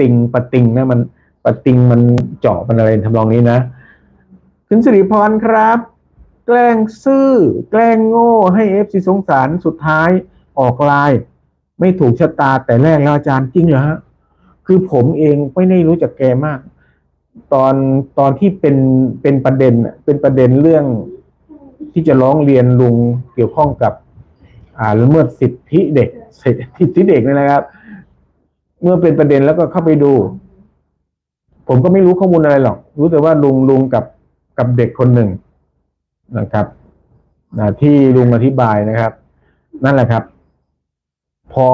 ติงปะติงนะมันปะติงมันเจาะมันอะไรทำนองนี้นะ คุณสิริพรครับ แกล้งซื่อ แกล้งโง่ให้เอฟซีสงสารสุดท้ายออกลาย ไม่ถูกชะตาแต่แรกแล้วอาจารย์จริงเหรอฮะคือผมเองไม่ได้รู้จักแกมาก ตอนตอนที่เป็นเป็นประเด็นเป็นประเด็นเรื่องที่จะร้องเรียนลุงเกี่ยวข้องกับ อ่าละเมิดสิทธิเด็กสิทธิเด็กนี่นะครับ เมื่อเป็นประเด็นแล้วก็เข้าไปดู ผมก็ไม่รู้ข้อมูลอะไรหรอก รู้แต่ว่าลุงลุงกับกับเด็กคนหนึ่งนะครับนะที่ลุงอธิบายนะครับ นั่นแหละครับ พอ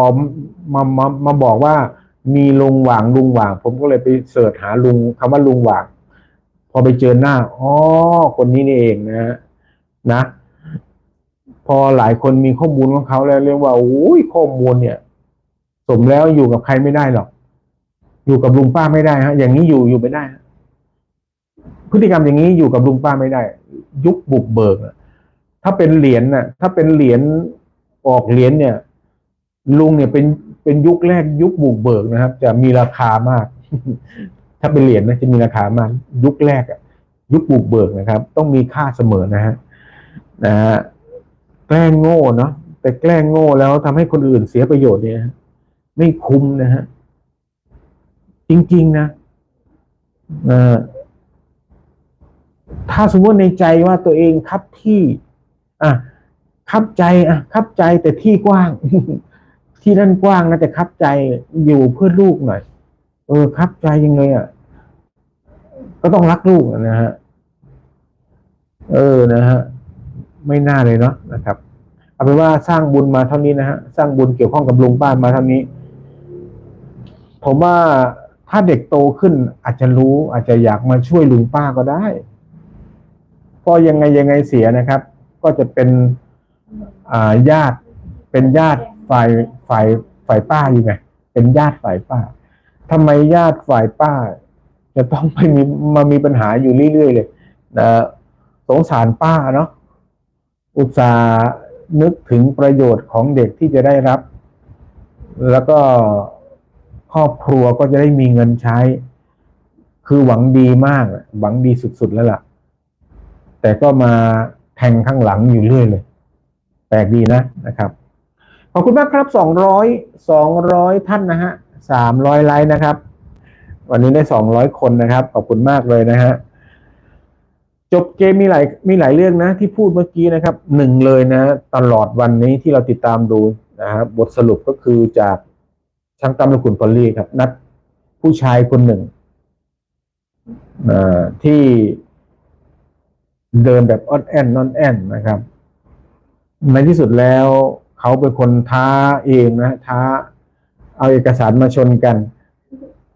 มามามาบอกว่า มีลุงหว่างลุงหว่าง ผมก็เลยไปเสิร์ชหาลุงคำว่าลุงหว่าง พอไปเจอหน้าอ๋อคนนี้นี่เองนะฮะนะ พอหลายคนมีข้อมูลของเขาแล้วเรียกว่าโอ้ยข้อมูลเนี่ย สมแล้วอยู่กับใครไม่ได้หรอก อยู่กับลุงป้าไม่ได้ฮะ อย่างนี้อยู่อยู่ไม่ได้พฤติกรรมอย่างนี้อยู่กับลุงป้าไม่ได้ ยุคบุกเบิกอะถ้าเป็นเหรียญน่ะ ถ้าเป็นเหรียญออกเหรียญเนี่ย ลุงเนี่ยเป็นเป็นยุคแรกยุคบุกเบิกนะครับ จะมีราคามาก ถ้าเป็นเหรียญนะจะมีราคามาก ยุคแรกอะยุคบุกเบิกนะครับ ต้องมีค่าเสมอนะฮะนะฮะแกล้งโง่เนาะแต่แกล้งโง่แล้วทำให้คนอื่นเสียประโยชน์เนี่ย ไม่คุ้มนะฮะ จริง ๆ นะถ้าสมมติในใจว่าตัวเองคับที่ อะคับใจ อะ คับใจแต่ที่กว้าง ที่นั่นกว้างนะแต่คับใจอยู่เพื่อลูกหน่อย เออ คับใจยังไงอะ ก็ต้องรักลูกนะฮะ เออนะฮะ ไม่น่าเลยเนาะนะครับเอาเป็นว่าสร้างบุญมาเท่านี้นะฮะ สร้างบุญเกี่ยวข้องกับลุงป้ามาเท่านี้ ผมว่าถ้าเด็กโตขึ้นอาจจะรู้อาจจะอยากมาช่วยลุงป้าก็ได้เพราะยังไงยังไงเสียนะครับ ก็จะเป็นญาติเป็นญาติฝ่ายฝ่ายฝ่ายป้าอยู่ไงเป็นญาติฝ่ายป้าทำไมญาติฝ่ายป้า จะต้องไปมีมามีปัญหาอยู่เรื่อยๆเลยนะสงสารป้าเนาะอุตส่าห์นึกถึงประโยชน์ของเด็กที่จะได้รับ แล้วก็ ครอบครัวก็จะได้มีเงินใช้ คือหวังดีมากหวังดีสุดๆแล้วล่ะ แต่ก็มาแทงข้างหลังอยู่เรื่อยเลย แปลกดีนะนะครับขอบคุณมากครับสองร้อยสองร้อยท่านนะฮะสามร้อยไลค์นะครับ วันนี้ได้สองร้อยคนนะครับ ขอบคุณมากเลยนะฮะจบเกมมีหลายมีหลายเรื่องนะ ที่พูดเมื่อกี้นะครับหนึ่งเลยนะ ตลอดวันนี้ที่เราติดตามดูนะครับบทสรุปก็คือจาก ช่างตั้มและขุนพอลลี่ครับ นัดผู้ชายคนหนึ่งที่เดินแบบออดแอนนอนแอนนะครับ ในที่สุดแล้วเขาเป็นคนท้าเองนะท้า เอาเอกสารมาชนกัน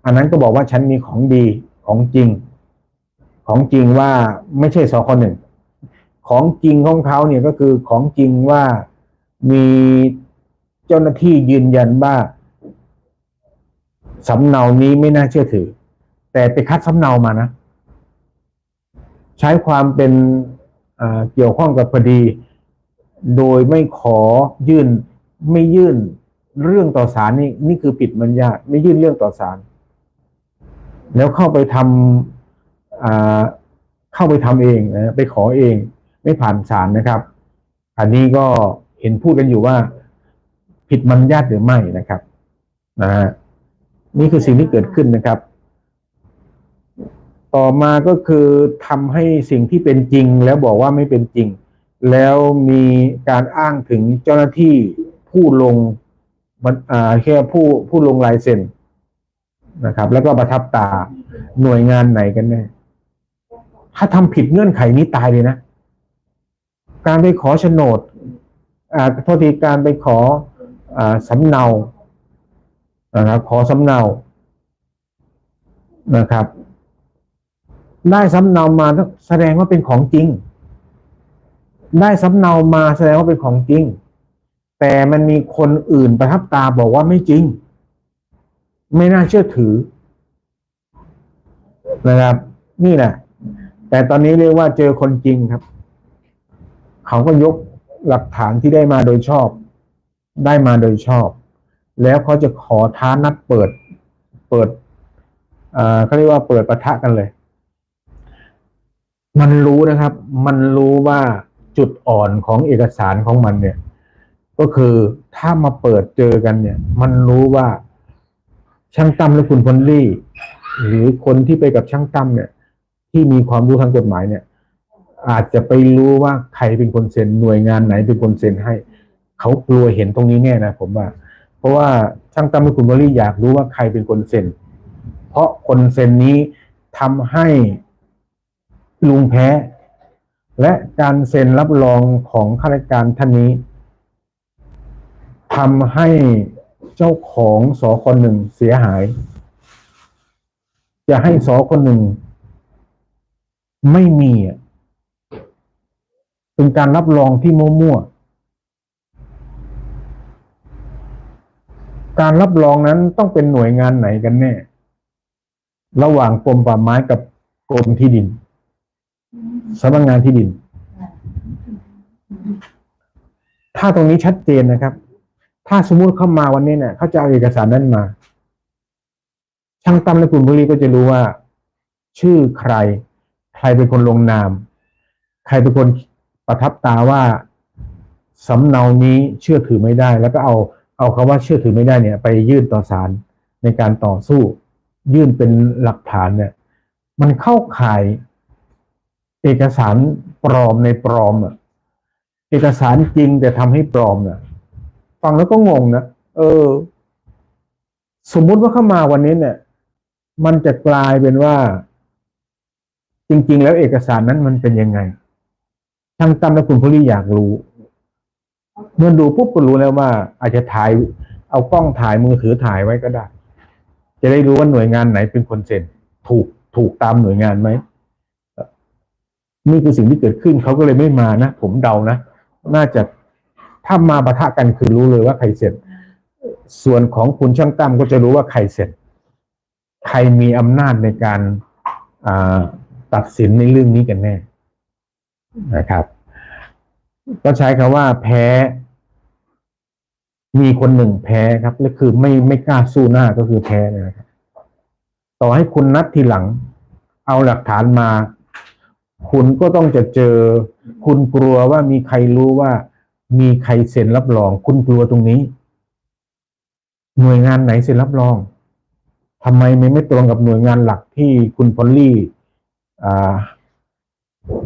อันนั้นก็บอกว่าฉันมีของดีของจริง ของจริงว่าไม่ใช่สคหนึ่งของจริงของเขาเนี่ยก็คือของจริงว่ามีเจ้าหน้าที่ยืนยันว่า สำเนานี้ไม่น่าเชื่อถือ แต่ไปคัดสำเนามานะ ใช้ความเป็นเกี่ยวข้องกับคดี โดยไม่ขอยื่นไม่ยื่นเรื่องต่อศาลนี่นี่คือปิดมัญญาตไม่ยื่นเรื่องต่อศาลแล้วเข้าไปทำเข้าไปทำเองนะไปขอเอง ไม่ผ่านศาลนะครับ อันนี้ก็เห็นพูดกันอยู่ว่า ผิดมัญญาตหรือไม่นะครับ นะฮะ นี่คือสิ่งที่เกิดขึ้นนะครับ ต่อมาก็คือทำให้สิ่งที่เป็นจริงแล้วบอกว่าไม่เป็นจริง แล้วมีการอ้างถึงเจ้าหน้าที่ผู้ลงมันอ่าแค่ผู้ผู้ลงลายเซ็นนะครับ แล้วก็ประทับตาหน่วยงานไหนกันแน่ถ้าทำผิดเงื่อนไขนี้ตายเลยนะ การไปขอโฉนดอ่าโทษทีการไปขออ่าสำเนา นะครับ ขอสำเนานะครับ ได้สำเนามาแสดงว่าเป็นของจริง ได้สำเนามาแสดงว่าเป็นของจริง แต่มันมีคนอื่นประทับตาบอกว่าไม่จริง ไม่น่าเชื่อถือนะครับ นี่แหละ แต่ตอนนี้เรียกว่าเจอคนจริงครับ เขาก็ยกหลักฐานที่ได้มาโดยชอบ ได้มาโดยชอบ แล้วเขาจะขอท้านัดเปิด เปิดเขาเรียกว่าเปิดปะทะกันเลย มันรู้นะครับ มันรู้ว่าจุดอ่อนของเอกสารของมันเนี่ย ก็คือถ้ามาเปิดเจอกันเนี่ย มันรู้ว่าช่างตั้มและคุณพลลี่ หรือคนที่ไปกับช่างตั้มเนี่ย ที่มีความรู้ทางกฎหมายเนี่ย อาจจะไปรู้ว่าใครเป็นคนเซ็นหน่วยงานไหนเป็นคนเซ็นให้ เขากลัวเห็นตรงนี้แน่นะผมว่า เพราะว่าช่างตั้มและคุณพลลี่อยากรู้ว่าใครเป็นคนเซ็น เพราะคนเซ็นนี้ทำให้ลุงแพ้ และการเซ็นรับรองของข้าราชการท่านนี้ทำให้เจ้าของสอคนหนึ่งเสียหาย จะให้สอคนหนึ่ง ไม่มีเป็นการรับรองที่มั่วๆ การรับรองนั้นต้องเป็นหน่วยงานไหนกันแน่ ระหว่างกรมป่าไม้กับกรมที่ดินสำนักงานที่ดิน ถ้าตรงนี้ชัดเจนนะครับ ถ้าสมมุติเข้ามาวันนี้เนี่ยเขาจะเอาเอกสารนั้นมา ช่างตั้มและคุณบุรีก็จะรู้ว่า ชื่อใคร ใครเป็นคนลงนาม ใครเป็นคนประทับตาว่าสำเนานี้เชื่อถือไม่ได้ แล้วก็เอา เอาคำว่าเชื่อถือไม่ได้เนี่ย ไปยื่นต่อศาลในการต่อสู้ ยื่นเป็นหลักฐานเนี่ย มันเข้าข่ายเอกสารปลอมในปลอมอะเอกสารจริงแต่ทำให้ปลอมน่ะฟังแล้วก็งงนะเออ สมมุติว่าเข้ามาวันนี้เนี่ย มันจะกลายเป็นว่า จริง ๆ แล้วเอกสารนั้นมันเป็นยังไงช่างตั้มและคุณพลีอยากรู้ มื่อดูปุ๊บก็รู้แล้วว่า อาจจะถ่าย เอากล้องถ่ายมือถือถ่ายไว้ก็ได้ จะได้รู้ว่าหน่วยงานไหนเป็นคนเซ็นถูกถูกตามหน่วยงานไหมนี่คือสิ่งที่เกิดขึ้นเขาก็เลยไม่มานะผมเดานะน่าจะถ้ามาปะทะกันคือรู้เลยว่าใครเสร็จส่วนของคุณช่างตั้มก็จะรู้ว่าใครเสร็จใครมีอำนาจในการตัดสินในเรื่องนี้กันแน่นะครับ ก็ใช้คำว่าแพ้ มีคนหนึ่งแพ้ครับและคือไม่ไม่กล้าสู้หน้าก็คือแพ้เลยนะครับ ต่อให้คุณนัดทีหลัง เอาหลักฐานมา คุณก็ต้องจะเจอ คุณกลัวว่ามีใครรู้ว่า มีใครเซ็นรับรอง คุณกลัวตรงนี้ หน่วยงานไหนเซ็นรับรองทำไมมันไม่ตรงกับหน่วยงานหลักที่คุณพอลลี่อ่า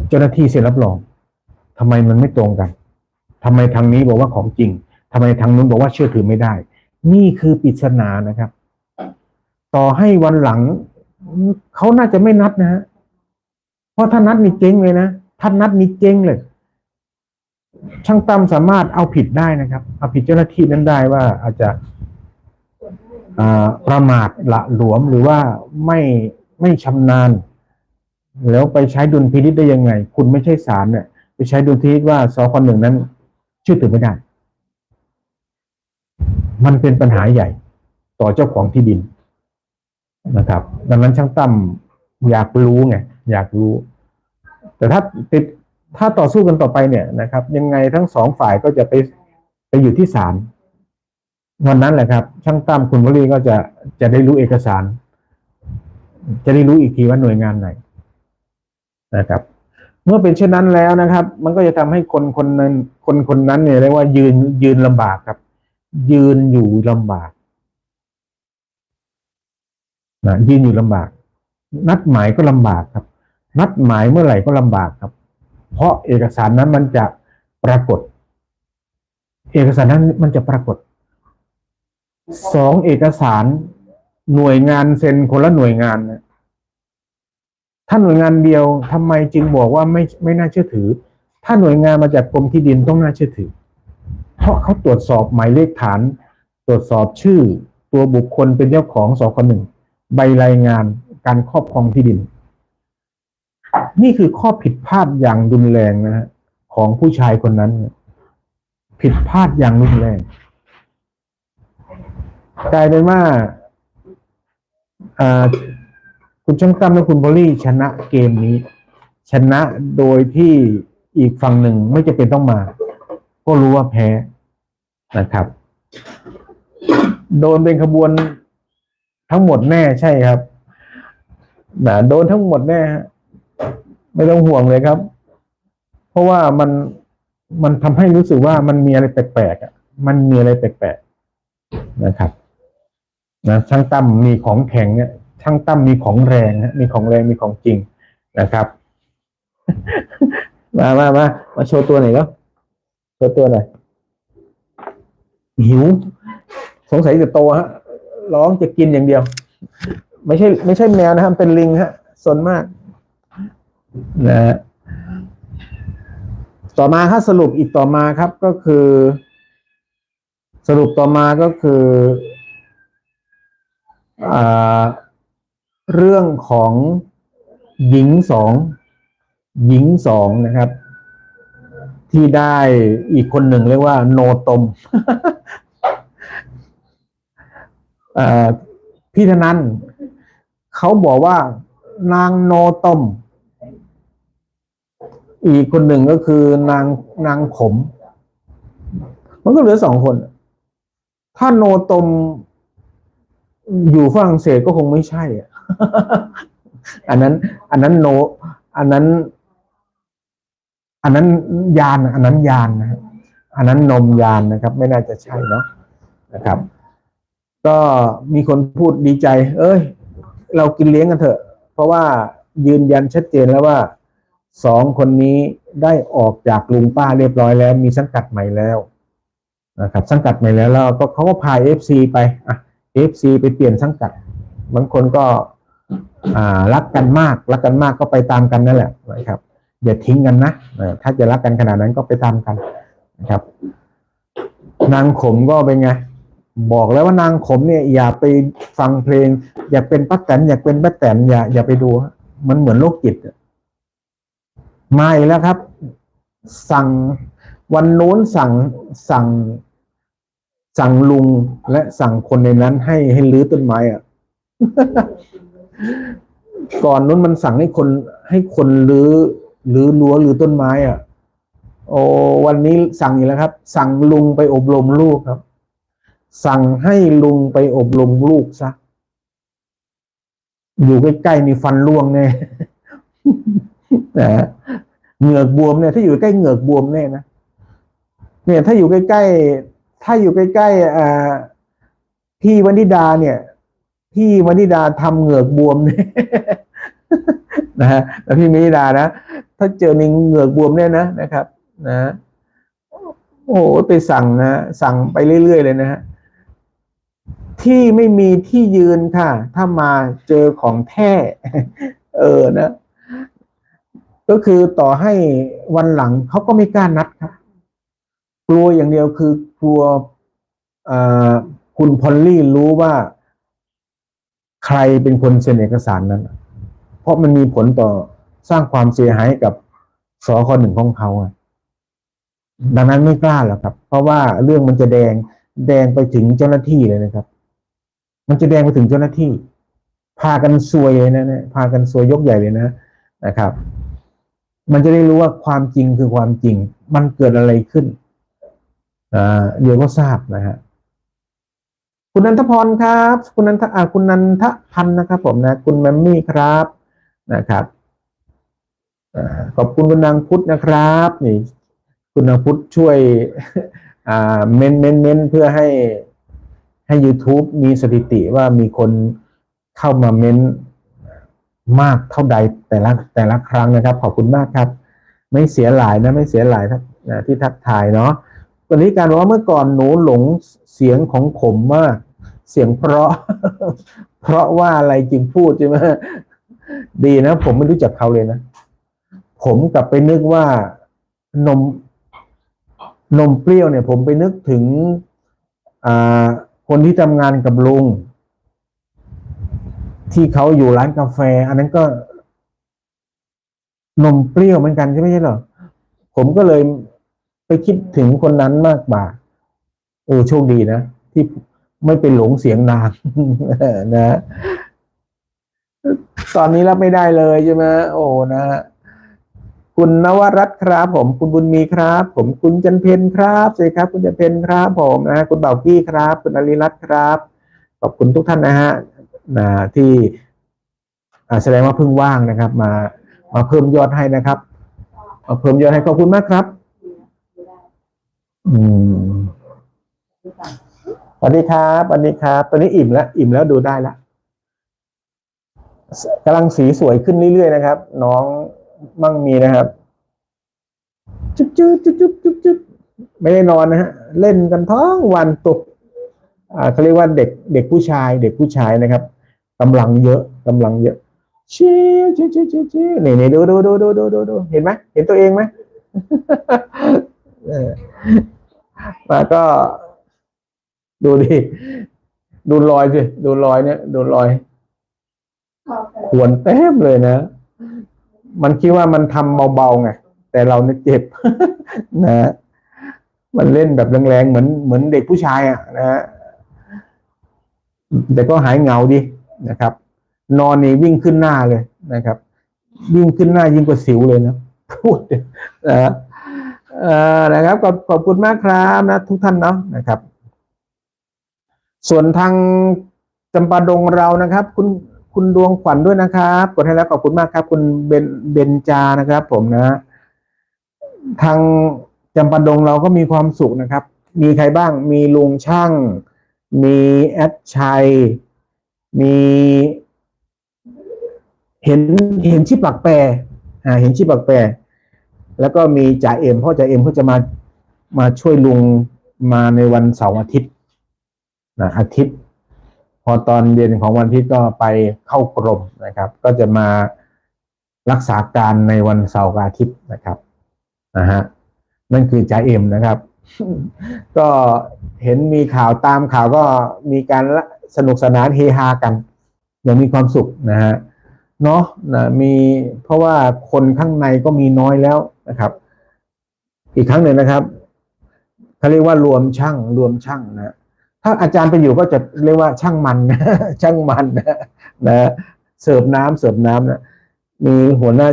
เจ้าหน้าที่เซ็นรับรองทำไมมันไม่ตรงกันทำไมทางนี้บอกว่าของจริง ทำไมทางนู้นบอกว่าเชื่อถือไม่ได้ นี่คือปริศนานะครับ ต่อให้วันหลังเขาน่าจะไม่นัดนะฮะเพราะถ้านัดมีเจ๊งเลยนะถ้านัดมีเจ๊งเลย ช่างตั้มสามารถเอาผิดได้นะครับ เอาผิดเจ้าหน้าที่นั้นได้ว่าอาจจะประมาทละหลวมหรือว่าไม่ไม่ชำนาญ แล้วไปใช้ดุลพินิษได้ยังไง คุณไม่ใช่ศาลเนี่ยไปใช้ดุลพินิษว่าสคหนึ่งนั้นเชื่อถือไม่ได้ มันเป็นปัญหาใหญ่ต่อเจ้าของที่ดินนะครับ ดังนั้นช่างตั้มอยากรู้ไงอยากรู้ แต่ถ้าติดถ้าต่อสู้กันต่อไปเนี่ยนะครับ ยังไงทั้งสองฝ่ายก็จะไปไปอยู่ที่ศาลวันนั้นแหละครับ ช่างตั้มคุณวลีก็จะจะได้รู้เอกสาร จะได้รู้อีกทีว่าหน่วยงานไหนนะครับ เมื่อเป็นเช่นนั้นแล้วนะครับ มันก็จะทำให้คนคนนั้นคนคนนั้นเนี่ยเรียกว่ายืนยืนลำบากครับ ยืนอยู่ลำบากนะยืนอยู่ลำบาก นัดหมายก็ลำบากครับ นัดหมายเมื่อไหร่ก็ลำบากครับ เพราะเอกสารนั้นมันจะปรากฏ เอกสารนั้นมันจะปรากฏสองเอกสารหน่วยงานเซ็นคนละหน่วยงานนะถ้าหน่วยงานเดียวทำไมจึงบอกว่าไม่ไม่น่าเชื่อถือ ถ้าหน่วยงานมาจากกรมที่ดินต้องน่าเชื่อถือ ราะเขาตรวจสอบหมายเลขฐาน ตรวจสอบชื่อตัวบุคคลเป็นเจ้าของสคหนึ่งใบรายงานการครอบครองที่ดิน นี่คือข้อผิดพลาดอย่างรุนแรงนะฮะของผู้ชายคนนั้น ผิดพลาดอย่างรุนแรงกลายเป็นว่าคุณช่างตั้มและคุณบอลลี่ชนะเกมนี้ ชนะโดยที่อีกฝั่งหนึ่งไม่จะเป็นต้องมา ก็รู้ว่าแพ้ นะครับ โดนเป็นขบวนทั้งหมดแน่ใช่ครับนะโดนทั้งหมดแน่ฮะไม่ต้องห่วงเลยครับ เพราะว่ามันมันทำให้รู้สึกว่ามันมีอะไรแปลกๆอะ มันมีอะไรแปลกๆนะครับนะช่างตั้มมีของแข็งเนี่ยช่างตั้มมีของแรงฮะมีของแรงมีของจริงนะครับ มามามามาโชว์ตัวหน่อยแล้วโชว์ตัวหน่อย หิว สงสัยจะโตฮะ ร้องจะกินอย่างเดียว ไม่ใช่ ไม่ใช่แมวนะครับเป็นลิงฮะสนมาก นะฮะต่อมาครับสรุปอีกต่อมาครับก็คือ สรุปต่อมาก็คืออาเรื่องของหญิงสองหญิงสองนะครับ ที่ได้อีกคนหนึ่งเรียกว่า โนตมอ่าพี่ธนันเขาบอกว่านางโนตม อีกคนหนึ่งก็คือนางนางขม มันก็เหลือสองคน ถ้าโนตมอยู่ฝรั่งเศสก็คงไม่ใช่อะอันนั้น อันนั้นโน อันนั้น อันนั้นยานอันนั้นยานนะอันนั้นนมยานนะครับ ไม่น่าจะใช่เนาะนะครับ ก็มีคนพูดดีใจ เอ้ย เรากินเลี้ยงกันเถอะ เพราะว่ายืนยันชัดเจนแล้วว่าสองคนนี้ได้ออกจากลุงป้าเรียบร้อยแล้ว มีสังกัดใหม่แล้วนะครับ สังกัดใหม่แล้วแล้วก็เขาก็พาเอฟซีไปอะเอฟซีไปเปลี่ยนสังกัดบางคนก็อ่ารักกันมาก รักกันมากก็ไปตามกันนั่นแหละนะครับ อย่าทิ้งกันนะถ้าจะรักกันขนาดนั้นก็ไปตามกันนะครับ นางขมก็เป็นไงบอกแล้วว่านางขมเนี่ย อย่าไปฟังเพลง อย่าเป็นป้าแตนอย่าเป็นป้าแตนอย่าอย่าไปดูมันเหมือนโรคจิตมาอีกแล้วครับ สั่งวันโน้นสั่งสั่ง สั่งลุงและสั่งคนในนั้น ให้ให้รื้อต้นไม้อะก่อนนู้นมันสั่งให้คนให้คนรื้อ หรือรั้วหรือต้นไม้อะโอ้วันนี้สั่งอีกแล้วครับ สั่งลุงไปอบรมลูกครับ สั่งให้ลุงไปอบรมลูกซะอยู่ใกล้ๆนี่ฟันร่วงแน่นะเหงือกบวมเนี่ย ถ้าอยู่ใกล้เหงือกบวมแน่นะเนี่ย ถ้าอยู่ใกล้ๆถ้าอยู่ใกล้ๆอ่าพี่วนิดาเนี่ยพี่วนิดาทำเหงือกบวมเนี่ยนะฮะแล้วพี่วนิดานะ ถ้าเจอในเหงือกบวมเนี่ยนะนะครับ นะโอ้โหไปสั่งนะสั่งไปเรื่อย ๆ เลยนะฮะที่ไม่มีที่ยืนค่ะ ถ้ามาเจอของแท้เออนะ ก็คือต่อให้วันหลังเขาก็ไม่กล้านัดครับกลัวอย่างเดียวคือกลัวคุณพอลลี่รู้ว่า ใครเป็นคนเซ็นเอกสารนั้น เพราะมันมีผลต่อ สร้างความเสียหายกับสคหนึ่งของเขาอะดังนั้นไม่กล้าหรอกครับ เพราะว่าเรื่องมันจะแดงแดงไปถึงเจ้าหน้าที่เลยนะครับ มันจะแดงไปถึงเจ้าหน้าที่ พากันซวยเลยนะเนี่ยพากันซวยยกใหญ่เลยนะนะครับ มันจะได้รู้ว่าความจริงคือความจริง มันเกิดอะไรขึ้นอ่าเดี๋ยวก็ทราบนะฮะคุณนันทพรครับ คุณนันทอ่าคุณนันทพันธ์นะครับ ผมนะ คุณแมมมี่ครับนะครับ ขอบคุณคุณนางพุทธนะครับนี่คุณนางพุทธช่วยเม้นเม้นเม้นเพื่อให้ให้ YouTube มีสถิติว่ามีคนเข้ามาเม้นมากเท่าใดแต่ละแต่ละครั้งนะครับ ขอบคุณมากครับ ไม่เสียหลายนะไม่เสียหลายทักนะที่ทักทายเนาะวันนี้การว่าเมื่อก่อนหนูหลงเสียงของผมมาก เสียงเพราะ เพราะว่าอะไรจึงพูดใช่ไหมดีนะ ผมไม่รู้จักเขาเลยนะ ผมกลับไปนึกว่านมนมเปรี้ยวเนี่ย ผมไปนึกถึงอ่าคนที่ทำงานกับลุง ที่เขาอยู่ร้านกาแฟ อันนั้นก็ นมเปรี้ยวเหมือนกันใช่ไหมใช่เหรอผมก็เลยไปคิดถึงคนนั้นมากกว่าเออโชคดีนะ ที่ไม่ไปหลงเสียงนางนะ ตอนนี้รับไม่ได้เลยใช่ไหมโอ้นะ คุณนวรัตน์ครับ ผมคุณบุญมีครับ ผมคุณจันเพนครับสวัสดีครับ คุณจันเพนครับ ผมนะคุณเบากี้ครับ คุณอริรัตน์ครับ ขอบคุณทุกท่านนะฮะนะที่แสดงว่าเพิ่งว่างนะครับ มามาเพิ่มยอดให้นะครับมาเพิ่มยอดให้ขอบคุณมากครับ อืมสวัสดีครับสวัสดีครับ ตอนนี้อิ่มแล้ว อิ่มแล้วดูได้แล้วกำลังสีสวยขึ้นเรื่อยๆนะครับ น้อง มั่งมีนะครับจุ๊บจุ๊บจุ๊บจุ๊บจุ๊บจุ๊บไม่ได้นอนนะฮะเล่นกันทั้งวันตุกอ่าเขาเรียกว่าเด็กเด็กผู้ชาย เด็กผู้ชายนะครับกำลังเยอะกำลังเยอะเชี่ยเชี่ยเชี่ยเชี่ยเชี่ยนี่นี่ดูดูดูดูดูดูดูเห็นไหมเห็นตัวเองไหมเออมาก็ ดูดิดูรอยสิดูรอยเนี่ย ดูรอยขวนเต็มเลยนะ มันคิดว่ามันทำเบาๆไงแต่เราเนี่ยเจ็บนะ มันเล่นแบบแรงๆเหมือนเหมือนเด็กผู้ชายอะนะฮะแต่ก็หายเหงาดีนะครับ นอนนี่วิ่งขึ้นหน้าเลยนะครับ วิ่งขึ้นหน้ายิ่งกว่าสิวเลยนะพูดนะเออนะครับขอบขอบคุณมากครับนะ ทุกท่านเนาะนะครับ ส่วนทางจำปาดงเรานะครับ คุณ คุณดวงขวัญด้วยนะครับกดให้แล้วขอบคุณมากครับ คุณเบนเบนจานะครับ ผมนะ ทางจำปาดงเราก็มีความสุขนะครับ มีใครบ้าง มีลุงช่าง มีแอดชัย มี เห็นเห็นชิปปักแปรอ่าเห็นชิปปักแปรแล้วก็มีจ่าเอ็มเพราะจ่าเอ็มเขาจะมามาช่วยลุงมาในวันเสาร์อาทิตย์นะอาทิตย์ พอตอนเย็นของวันทิตย์ก็ไปเข้ากรมนะครับ ก็จะมารักษาการในวันเสาร์อาทิตย์นะครับนะฮะนั่นคือจ่าเอ็มนะครับ ก็เห็นมีข่าวตามข่าวก็มีการสนุกสนานเฮฮากัน อย่างมีความสุขนะฮะเนาะนะมีเพราะว่าคนข้างในก็มีน้อยแล้วนะครับ อีกครั้งหนึ่งนะครับเขาเรียกว่ารวมช่างรวมช่างนะ ถ้าอาจารย์ไปอยู่ก็จะเรียกว่าช่างมันนะช่างมันนะนะเสิร์ฟน้ำเสิร์ฟน้ำนะมีหัวหน้า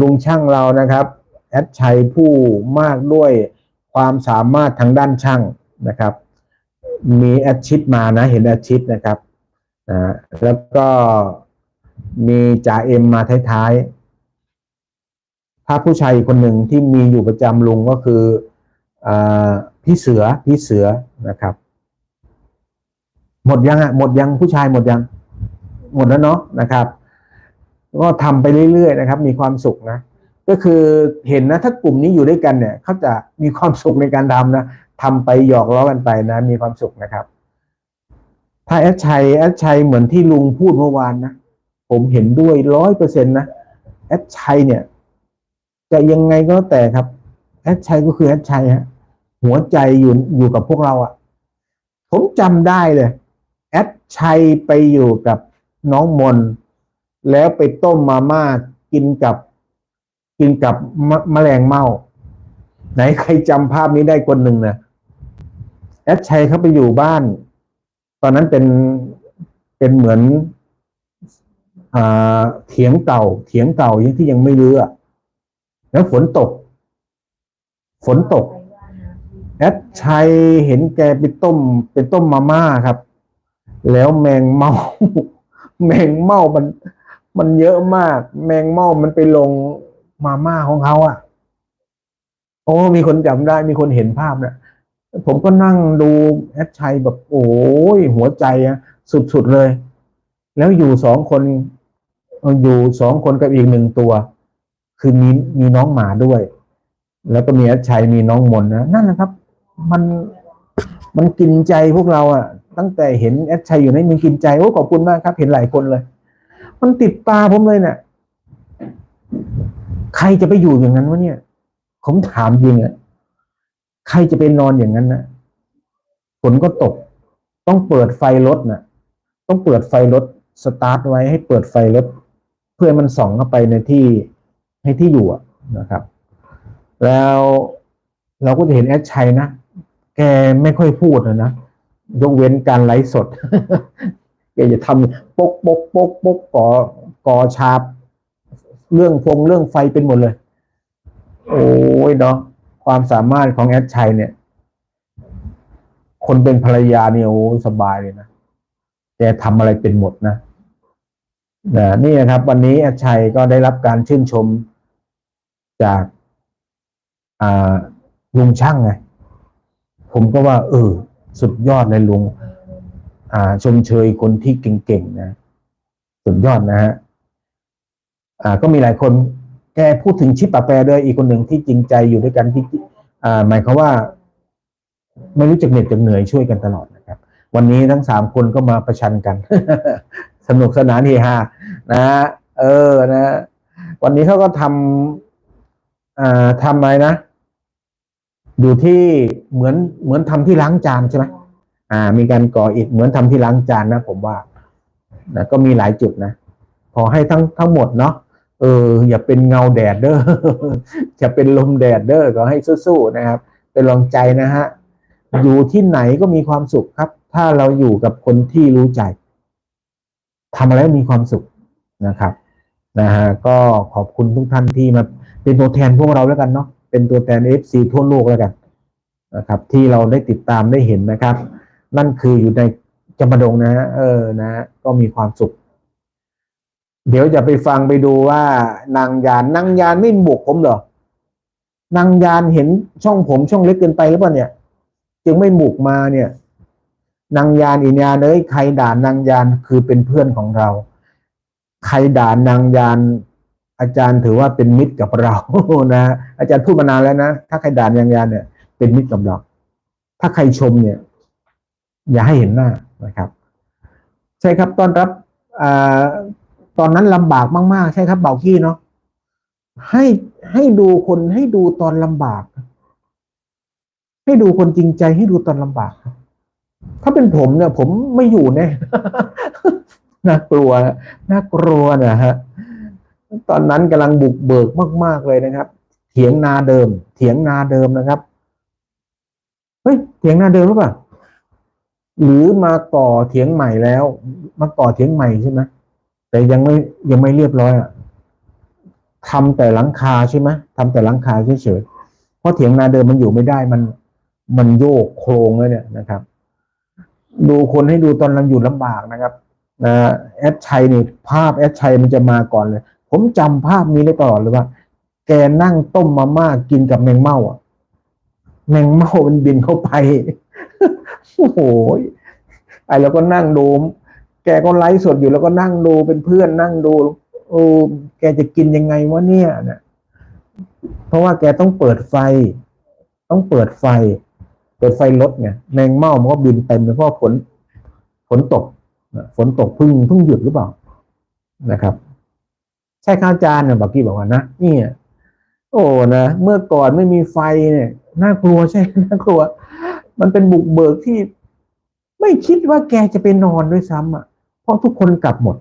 ลุงช่างเรานะครับแอดชัยผู้มากด้วยความสามารถทางด้านช่างนะครับ มีแอดชิดมานะ เห็นแอดชิดนะครับนะแล้วก็มีจ่าเอ็มมาท้ายๆ ถ้าผู้ชายคนหนึ่งที่มีอยู่ประจำลุงก็คืออพี่เสือพี่เสือนะครับ หมดยังอะหมดยังผู้ชายหมดยัง หมดแล้วเนาะนะครับ ก็ทำไปเรื่อยๆนะครับ มีความสุขนะก็คือเห็นนะถ้ากลุ่มนี้อยู่ด้วยกันเนี่ยเขาจะมีความสุขในการทำนะทำไปหยอกล้อกันไปนะ มีความสุขนะครับ ถ้าแอดชัยแอดชัยเหมือนที่ลุงพูดเมื่อวานนะผมเห็นด้วยร้อยเปอร์เซ็นต์นะแอดชัยเนี่ย จะยังไงก็แต่ครับแอดชัยก็คือแอดชัยฮะหัวใจอยู่อยู่กับพวกเราอะผมจำได้เลย แอดชัยไปอยู่กับน้องมน แล้วไปต้มมาม่ากินกับ กินกับมแมลงเม่า ไหนใครจำภาพนี้ได้คนหนึ่งนะแอดชัยเขาไปอยู่บ้าน ตอนนั้นเป็นเป็นเหมือนอเถียงเก่า เถียงเก่ายังที่ยังไม่เรือแล้วฝนตก ฝนตก แอดชัยเห็นแกไปต้มเป็นต้มมาม่าครับ แล้วแมงเมา แมงเมามัน มันเยอะมาก แมงเมามันไปลงมาม่าของเขาอะ่ะ โอ้ มีคนจำได้ มีคนเห็นภาพนะผมก็นั่งดูแอดชัยแบบโอ้ยหัวใจอะสุดๆเลย แล้วอยู่สองคนอยู่สองคนกับอีกหนึ่งตัว คือมีมีน้องหมาด้วย แล้วก็มีแอดชัยมีน้องมนนะนั่นแหละครับ มันมันกินใจพวกเราอะ่ะ ตั้งแต่เห็นแอดชัยอยู่ในมันกินใจโอ้ขอบคุณมากครับ เห็นหลายคนเลย มันติดตาผมเลยเนี่ยใครจะไปอยู่อย่างนั้นวะเนี่ย ผมถามจริงอะใครจะไปนอนอย่างนั้นนะฝนก็ตก ต้องเปิดไฟรถนะต้องเปิดไฟรถสตาร์ทไว้ให้เปิดไฟรถ เพื่อมันส่องเข้าไปในที่ให้ที่อยู่นะครับ แล้วเราก็จะเห็นแอดชัยนะ แกไม่ค่อยพูดนะนะ ยกเว้นการไลฟ์สดแกจะทำปกปกปกปกก่อก่อชาบ เรื่องฟงเรื่องไฟเป็นหมดเลย โอ้ยเนาะความสามารถของแอดชัยเนี่ย คนเป็นภรรยาเนี่ยโอ้สบายเลยนะแกทำอะไรเป็นหมดนะนะนี่นะครับ วันนี้แอาชัยก็ได้รับการชื่นชมจากอ่าลุงช่างไง ผมก็ว่า เออ สุดยอดเลยลุงอ่า ชมเชยคนที่เก่งๆนะ สุดยอดนะฮะอ่า ก็มีหลายคน แกพูดถึงชิปปะแปรด้วยอีกคนหนึ่งที่จริงใจอยู่ด้วยกันที่ อ่า หมายความว่า ไม่รู้จักเหน็ดจักเหนื่อยช่วยกันตลอดนะครับ วันนี้ทั้งสามคนก็มาประชันกัน สนุกสนานเฮฮานะเออนะ วันนี้เขาก็ทำอ่าทำอะไรนะ อยู่ที่เหมือนเหมือนทำที่ล้างจานใช่ไหมอ่า มีการก่ออิฐเหมือนทำที่ล้างจานนะผมว่านะก็มีหลายจุดนะขอให้ทั้งทั้งหมดเนาะเออ อย่าเป็นเงาแดดเด้ออย่าเป็นลมแดดเด้อก็ให้สู้ๆนะครับ เป็นรองใจนะฮะอยู่ที่ไหนก็มีความสุขครับ ถ้าเราอยู่กับคนที่รู้ใจทำอะไรมีความสุขนะครับนะฮะก็ขอบคุณทุกท่านที่มาเป็นตัวแทนพวกเราแล้วกันเนาะ เป็นตัวแทน FC ทั่วโลกแล้วกันนะครับ ที่เราได้ติดตามได้เห็นนะครับ นั่นคืออยู่ในจำปาดงนะเออนะ ก็มีความสุข เดี๋ยวจะไปฟังไปดูว่านางยานนางยานไม่บุกผมเหรอนางยานเห็นช่องผมช่องเล็กเกินไปหรือเปล่าเนี่ย จึงไม่บุกมาเนี่ย นางยานอินยาเอ้ยใครด่านางยานคือเป็นเพื่อนของเรา ใครด่านางยาน อาจารย์ถือว่าเป็นมิตรกับเรานะอาจารย์พูดมานานแล้วนะ ถ้าใครด่านางยานเนี่ยเป็นมิตรกับเรา ถ้าใครชมเนี่ย อย่าให้เห็นหน้านะครับ ใช่ครับตอนรับอตอนนั้นลำบากมากๆ ใช่ครับเบากี้เนาะให้ให้ดูคนให้ดูตอนลำบาก ให้ดูคนจริงใจให้ดูตอนลำบาก ถ้าเป็นผมเนี่ย ผมไม่อยู่แน่น่ากลัวน่ากลัวนะฮะ ตอนนั้นกำลังบุกเบิกมาก ๆ เลยนะครับ เถียงนาเดิม เถียงนาเดิมนะครับ เฮ้ย เถียงนาเดิมหรือเปล่า หรือมาก่อเถียงใหม่แล้ว มาก่อเถียงใหม่ใช่ไหมแต่ยังไม่ยังไม่เรียบร้อยอะทำแต่หลังคาใช่ไหมทำแต่หลังคาเฉยๆเพราะเถียงนาเดิมมันอยู่ไม่ได้มัน มันโยกโครงเลยเนี่ยนะครับ ดูคนให้ดูตอนเราอยู่ลำบากนะครับนะแอดชัยนี่ภาพแอดชัยมันจะมาก่อนเลย ผมจำภาพนี้ได้ตลอดเลยว่า แกนั่งต้มมาม่ากินกับแมงเม่าอะ แมงเม่ามันบินเข้าไป โอ้โห ไอ้เราก็นั่งดู แกก็ไลฟ์สดอยู่แล้วก็นั่งดูเป็นเพื่อนนั่งดู โอ้ แกจะกินยังไงวะเนี่ยนะเพราะว่าแกต้องเปิดไฟ ต้องเปิดไฟ เปิดไฟรถไง แมงเม่ามันก็บินเต็มเลยเพราะฝน ฝนตก ฝนตกพึ่งพึ่งหยุดหรือเปล่า นะครับ ใช่ข้าอาจารย์เนี่ยบอกกี้บอกว่านะนี่โอ้นะเมื่อก่อนไม่มีไฟเนี่ยน่ากลัวใช่น่ากลัว มันเป็นบุกเบิกที่ ไม่คิดว่าแกจะไปนอนด้วยซ้ำอะ เพราะทุกคนกลับหมด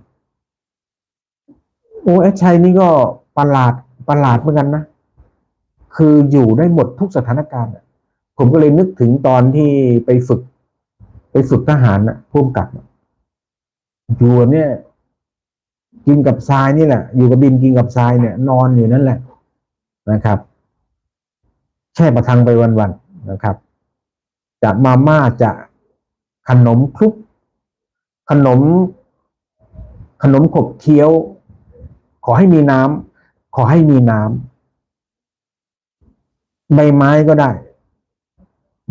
โอ้แอดชัยนี่ก็ประหลาดประหลาดเหมือนกันนะคืออยู่ได้หมดทุกสถานการณ์ผมก็เลยนึกถึงตอนที่ไปฝึก ไปฝึกทหารน่ะพุ่มกับอยู่เนี่ย กินกับทรายนี่แหละ อยู่กับบินกินกับทรายเนี่ย นอนอยู่นั่นแหละนะครับ แช่ประทังไปวันๆนะครับ จะมาม่าจะขนมคลุก ขนม ขนมขบเคี้ยว ขอให้มีน้ำขอให้มีน้ำใบไม้ก็ได้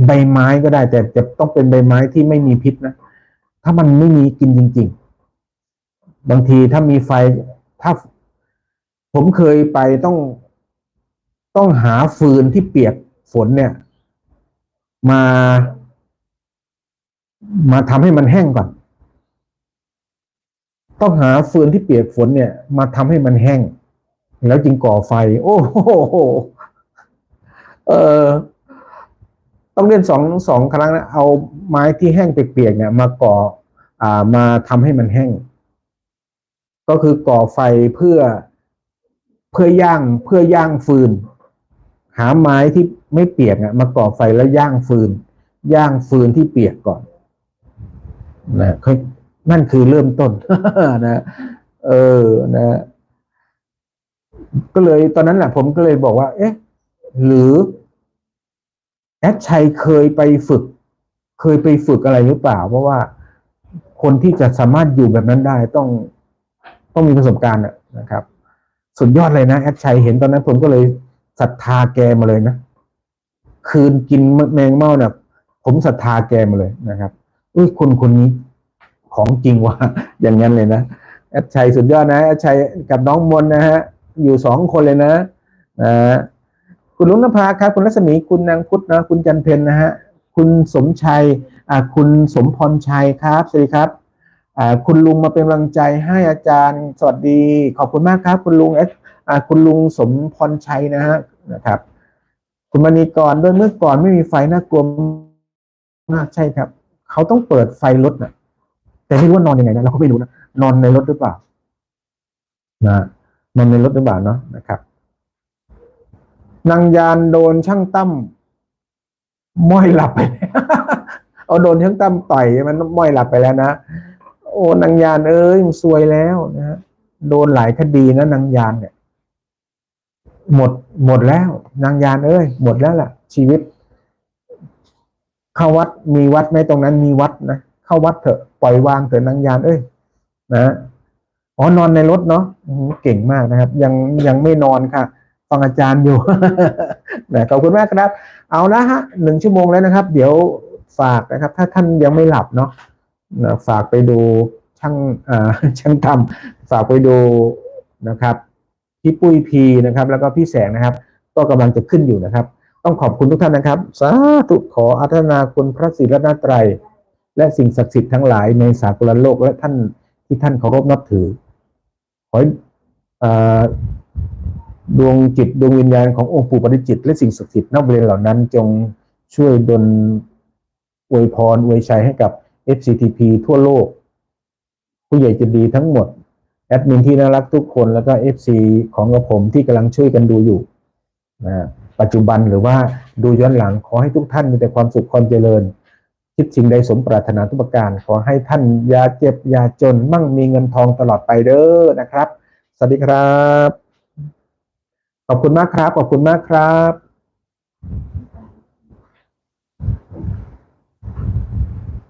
ใบไม้ก็ได้ แต่จะต้องเป็นใบไม้ที่ไม่มีพิษนะ ถ้ามันไม่มีกินจริง ๆ บางทีถ้ามีไฟถ้าผมเคยไปต้องต้องหาฟืนที่เปียกฝนเนี่ย มา มาทำให้มันแห้งก่อน ต้องหาฟืนที่เปียกฝนเนี่ย มาทำให้มันแห้ง แล้วจึงก่อไฟ โอ้โหเออต้องเล่นสองสองครั้งนะเอาไม้ที่แห้งเปียกๆเนี่ย มาก่อ อ่า มาทำให้มันแห้ง ก็คือก่อไฟเพื่อเพื่อย่างเพื่อย่างฟืน หาไม้ที่ไม่เปียกอะมาก่อไฟแล้วย่างฟืน ย่างฟืนที่เปียกก่อนนะค่อยนั่นคือเริ่มต้นนะเออนะ ก็เลยตอนนั้นแหละผมก็เลยบอกว่า เอ๊ะ หรือแอดชัยเคยไปฝึก เคยไปฝึกอะไรหรือเปล่า เพราะว่าคนที่จะสามารถอยู่แบบนั้นได้ต้อง ต้องมีประสบการณ์นะครับ สุดยอดเลยนะแอดชัยเห็นตอนนั้นผมก็เลยศรัทธาแกมาเลยนะ คืนกินแมงเม่าเนี่ยผมศรัทธาแกมาเลยนะครับอุ้ยคนคนนี้ของจริงว่ะอย่างนั้นเลยนะแอดชัยสุดยอดนะแอดชัยกับน้องมนนะฮะอยู่สองคนเลยนะนะฮะคุณลุงนภาครับ คุณรัศมีคุณนางพุทธนะ คุณจันเพนนะฮะ คุณสมชัยอ่าคุณสมพรชัยครับสวัสดีครับ คุณลุงมาเป็นกำลังใจให้อาจารย์ สวัสดี ขอบคุณมากครับ คุณลุงเอสคุณลุงสมพรชัยนะฮะนะครับ คุณมณีกรด้วยเมื่อก่อนไม่มีไฟน่ากลัวมากใช่ครับ เขาต้องเปิดไฟรถนะแต่ไม่รู้ว่านอนยังไงนะเราก็ไม่รู้นะนอนในรถหรือเปล่านะนอนในรถหรือเปล่าเนาะนะครับ นางยานโดนช่างตั้มม้อยหลับไปแล้วเอาโดนช่างตั้มต่อยมันม้อยหลับไปแล้วนะ โอ้นางยานเอ้ยมันซวยแล้วนะฮะโดนหลายคดีนะนางยานเนี่ย หมดหมดแล้ว นางยานเอ้ย หมดแล้วล่ะ ชีวิต เข้าวัดมีวัดไหมตรงนั้นมีวัดนะเข้าวัดเถอะปล่อยวางเถอะนางยานเอ้ยนะอ๋อนอนในรถเนาะเก่งมากนะครับ ยังยังไม่นอนค่ะฟังอาจารย์อยู่นะขอบคุณมากครับ เอาละฮะหนึ่งชั่วโมงแล้วนะครับ เดี๋ยวฝากนะครับ ถ้าท่านยังไม่หลับเนาะ ฝากไปดูช่างช่างทำฝากไปดูนะครับพี่ปุ้ยพีนะครับ แล้วก็พี่แสงนะครับ ก็กำลังจะขึ้นอยู่นะครับ ต้องขอบคุณทุกท่านนะครับ สาธุขออาธนาคุณพระศรีรัตนตรัย และสิ่งศักดิ์สิทธิ์ทั้งหลายในสากลโลกและท่านที่ท่านเคารพนับถือ ขอดวงจิตดวงวิญญาณขององค์ปู่ปริจิต และสิ่งศักดิ์สิทธิ์นอกบริเวณเหล่านั้น จงช่วยดลอวยพรอวยชัยให้กับ FCTP ทั่วโลก ผู้ใหญ่จะดีทั้งหมด แอดมินที่น่ารักทุกคนแล้วก็ FC ของกระผมที่กำลังช่วยกันดูอยู่นะปัจจุบันหรือว่าดูย้อนหลังขอให้ทุกท่านมีแต่ความสุขความเจริญ คิดสิ่งใดสมปรารถนาทุกประการ ขอให้ท่านอย่าเจ็บอย่าจนมั่งมีเงินทองตลอดไปเด้อนะครับ สวัสดีครับ ขอบคุณมากครับ ขอบคุณมากครับ